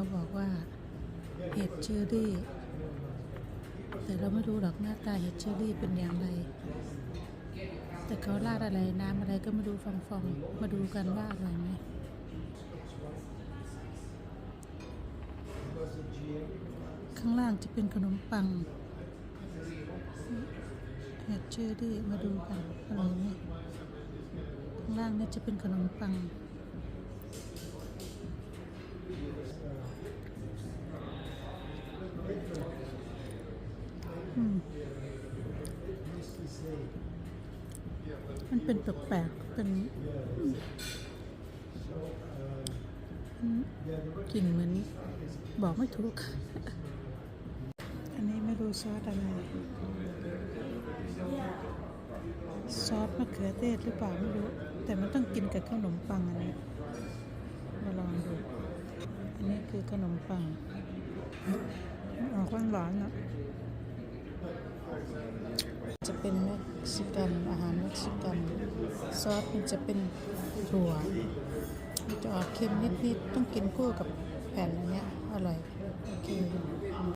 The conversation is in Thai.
เขาบอกว่าเห็ดเชอรี่ แต่เราไม่รู้หรอกหน้าตาเห็ดเชอรี่เป็นอย่างไร แต่เขาราดอะไรน้ำอะไรก็ไม่รู้ฟองๆมาดูกันว่าอร่อยไหมข้างล่างจะเป็นขนมปังเห็ดเชอรี่มาดูกันอร่อยไหมข้างล่างนี่จะเป็นขนมปัง มันเป็นแปลกๆเป็นกลิ่นเหมือนบอกไม่ถูก อันนี้ไม่รู้ซอสอะไร ซอสมะเขือเทศหรือเปล่าไม่รู้ แต่มันต้องกินกับขนมปังอันนี้ มาลองดู อันนี้คือขนมปังออกหวานๆนะ จะเป็นเม็กซิกันอาหารเม็กซิกันซอสมันจะเป็นถั่วมันจะออกเค็มนิดๆต้องกินคู่กับแผ่น